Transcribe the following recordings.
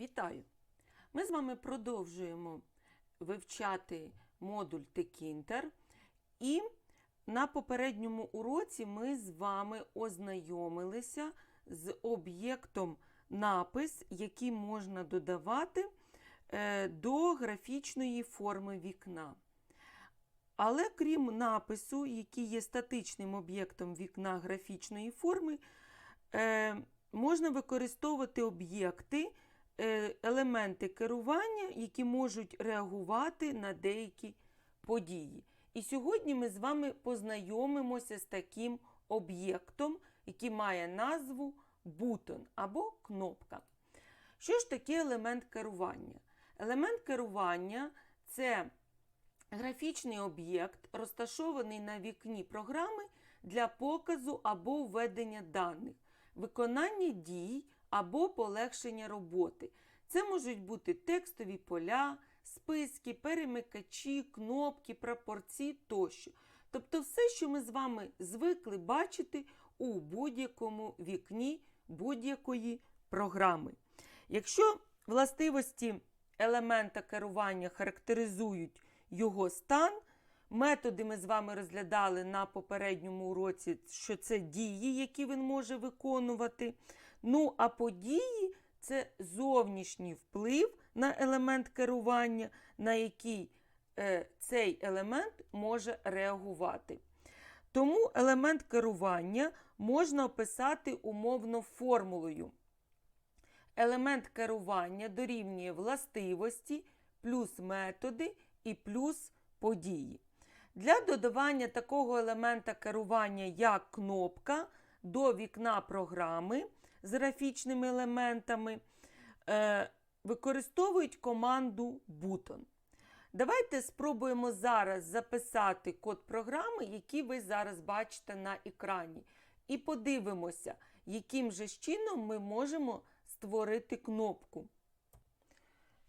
Вітаю! Ми з вами продовжуємо вивчати модуль Текінтер. І на попередньому уроці ми з вами ознайомилися з об'єктом напис, який можна додавати е, до графічної форми вікна. Але крім напису, який є статичним об'єктом вікна графічної форми, е, можна використовувати об'єкти, елементи керування, які можуть реагувати на деякі події. І сьогодні ми з вами познайомимося з таким об'єктом, який має назву бутон або кнопка. Що ж таке елемент керування? Елемент керування це графічний об'єкт, розташований на вікні програми для показу або введення даних, виконання дій або полегшення роботи. Це можуть бути текстові поля, списки, перемикачі, кнопки, прапорці тощо. Тобто все, що ми з вами звикли бачити у будь-якому вікні будь-якої програми. Якщо властивості елемента керування характеризують його стан, методи ми з вами розглядали на попередньому уроці, що це дії, які він може виконувати. Ну, а події це зовнішній вплив на елемент керування, на який е, цей елемент може реагувати. Тому елемент керування можна описати умовно формулою. Елемент керування дорівнює властивості плюс методи і плюс події. Для додавання такого елемента керування, як кнопка, до вікна програми з графічними елементами, е, використовують команду button. Давайте спробуємо зараз записати код програми, який ви зараз бачите на екрані. І подивимося, яким же чином ми можемо створити кнопку.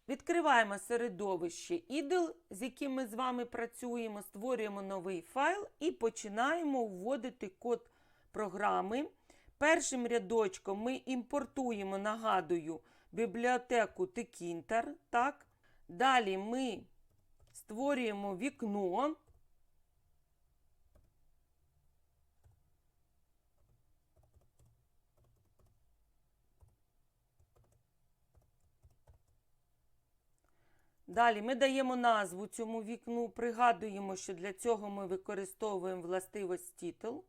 Відкриваємо середовище IDLE, з яким ми з вами працюємо, створюємо новий файл і починаємо вводити код програми. Першим рядочком ми імпортуємо, нагадую, бібліотеку Tkinter. Так? Далі ми створюємо вікно. Далі ми даємо назву цьому вікну, пригадуємо, що для цього ми використовуємо властивість title.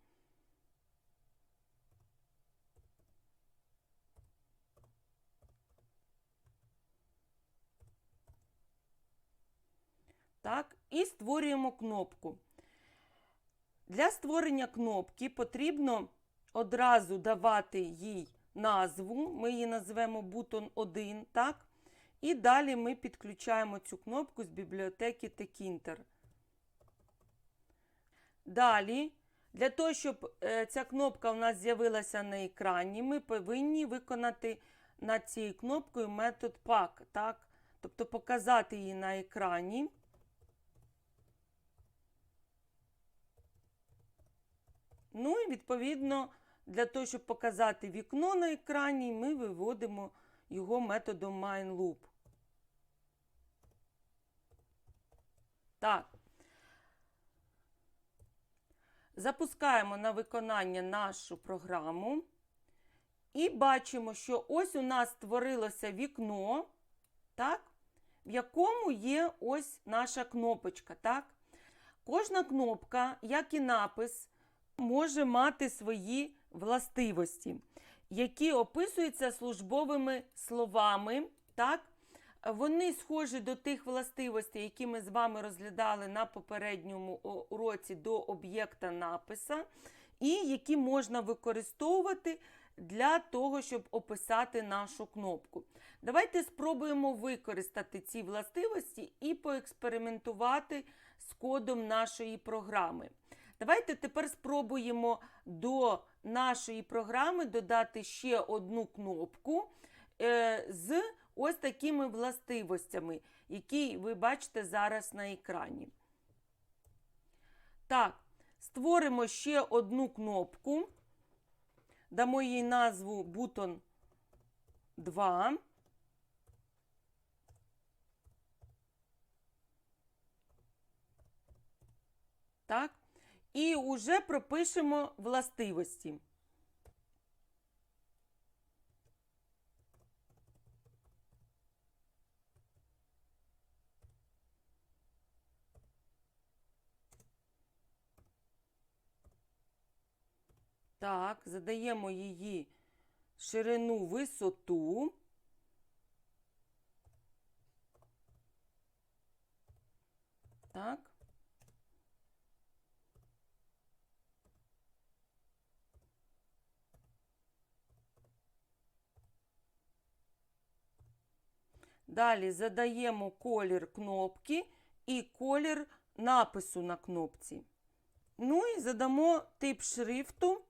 Так, і створюємо кнопку. Для створення кнопки потрібно одразу давати їй назву. Ми її назвемо бутон 1, так? І далі ми підключаємо цю кнопку з бібліотеки Tkinter. Далі, для того, щоб е, ця кнопка у нас з'явилася на екрані, ми повинні виконати над цією кнопкою метод pack, так? Тобто показати її на екрані. Ну і відповідно, для того, щоб показати вікно на екрані, ми виводимо його методом MindLoop. Так. Запускаємо на виконання нашу програму. І бачимо, що ось у нас створилося вікно, так, в якому є ось наша кнопочка. Так? Кожна кнопка, як і напис, може мати свої властивості, які описуються службовими словами. так? Вони схожі до тих властивостей, які ми з вами розглядали на попередньому уроці до об'єкта написа, і які можна використовувати для того, щоб описати нашу кнопку. Давайте спробуємо використати ці властивості і поекспериментувати з кодом нашої програми. Давайте тепер спробуємо до нашої програми додати ще одну кнопку е, з ось такими властивостями, які ви бачите зараз на екрані. Так, створимо ще одну кнопку. Дамо їй назву бутон 2. Так. І вже пропишемо властивості. Так, задаємо її ширину, висоту. Так. Далі задаємо колір кнопки і колір напису на кнопці. Ну і задамо тип шрифту,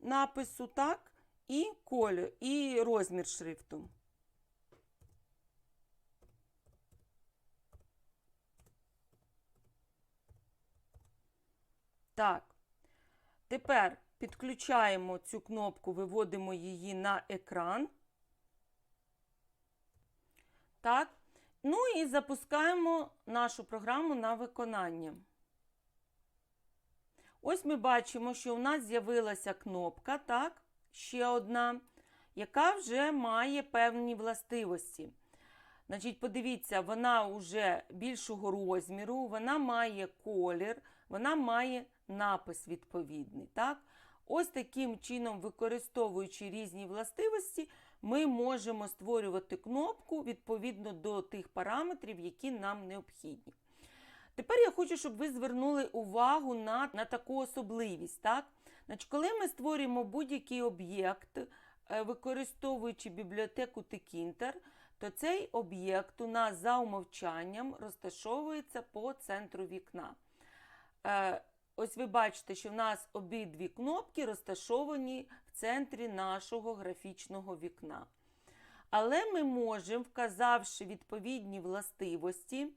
напису, так, і колір, і розмір шрифту. Так. Тепер підключаємо цю кнопку, виводимо її на екран. Так. Ну і запускаємо нашу програму на виконання. Ось ми бачимо, що у нас з'явилася кнопка, так, ще одна, яка вже має певні властивості. Значить, подивіться, вона вже більшого розміру, вона має колір, вона має напис відповідний. Так? Ось таким чином, використовуючи різні властивості, ми можемо створювати кнопку відповідно до тих параметрів, які нам необхідні. Тепер я хочу, щоб ви звернули увагу на на таку особливість. Так? Значить, Коли ми створюємо будь-який об'єкт, е, використовуючи бібліотеку Tkinter, то цей об'єкт у нас за умовчанням розташовується по центру вікна. Е, ось ви бачите, що в нас обидві кнопки розташовані центрі нашого графічного вікна. Але ми можемо, вказавши відповідні властивості,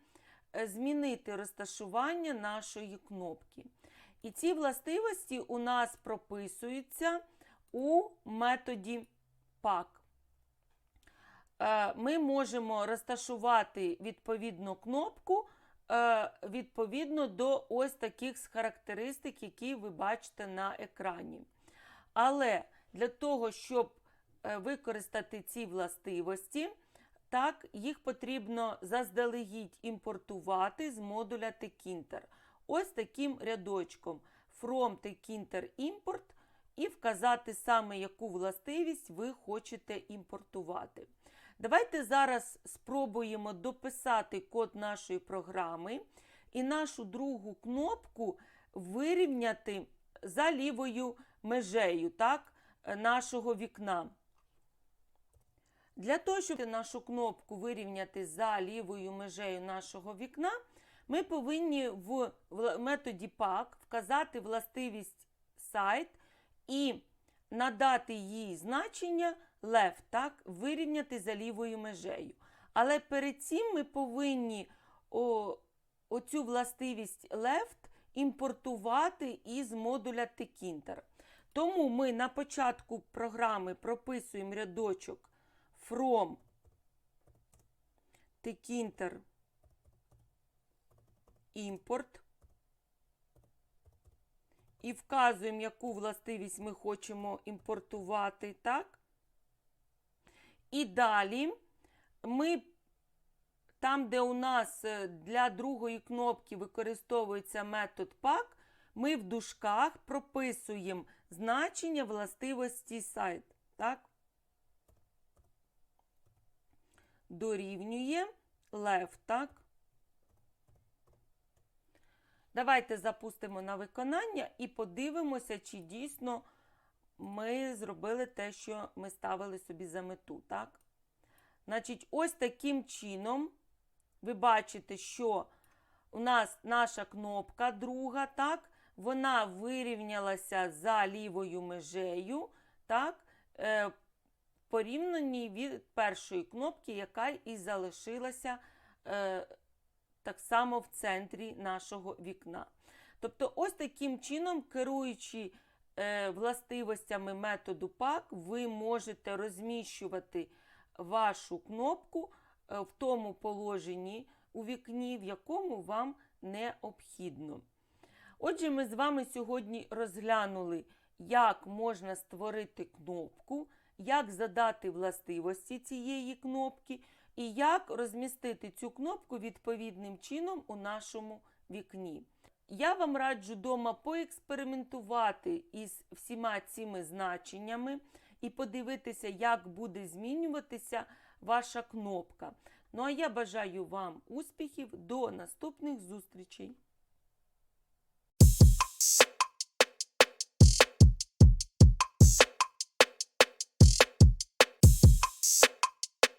е, змінити розташування нашої кнопки. І ці властивості у нас прописуються у методі PAC. Е, ми можемо розташувати відповідну кнопку е, відповідно до ось таких характеристик, які ви бачите на екрані. Але для того, щоб е, використати ці властивості, так, їх потрібно заздалегідь імпортувати з модуля Tkinter. Ось таким рядочком From Tkinter Import і вказати саме, яку властивість ви хочете імпортувати. Давайте зараз спробуємо дописати код нашої програми і нашу другу кнопку вирівняти за лівою межею так, нашого вікна. Для того, щоб нашу кнопку вирівняти за лівою межею нашого вікна, ми повинні в методі PAC вказати властивість сайт і надати їй значення left, так, вирівняти за лівою межею. Але перед цим ми повинні о, оцю властивість left імпортувати із модуля Tkinter. Тому ми на початку програми прописуємо рядочок from Tkinter import і вказуємо, яку властивість ми хочемо імпортувати, так? І далі ми, там, де у нас е, для другої кнопки використовується метод PAC, ми в дужках прописуємо значення властивості сайт. Так? Дорівнює left, так? Давайте запустимо на виконання і подивимося, чи дійсно ми зробили те, що ми ставили собі за мету. так? Значить, ось таким чином ви бачите, що у нас наша кнопка друга, так? Вона вирівнялася за лівою межею, так? Е, порівнянні від першої кнопки, яка і залишилася. Е, так само в центрі нашого вікна. Тобто, ось таким чином, керуючи е, властивостями методу PAC, ви можете розміщувати вашу кнопку в тому положенні у вікні, в якому вам необхідно. Отже, ми з вами сьогодні розглянули, як можна створити кнопку, як задати властивості цієї кнопки і як розмістити цю кнопку відповідним чином у нашому вікні. Я вам раджу вдома поекспериментувати із всіма цими значеннями і подивитися, як буде змінюватися ваша кнопка. Ну а я бажаю вам успіхів до наступних зустрічей!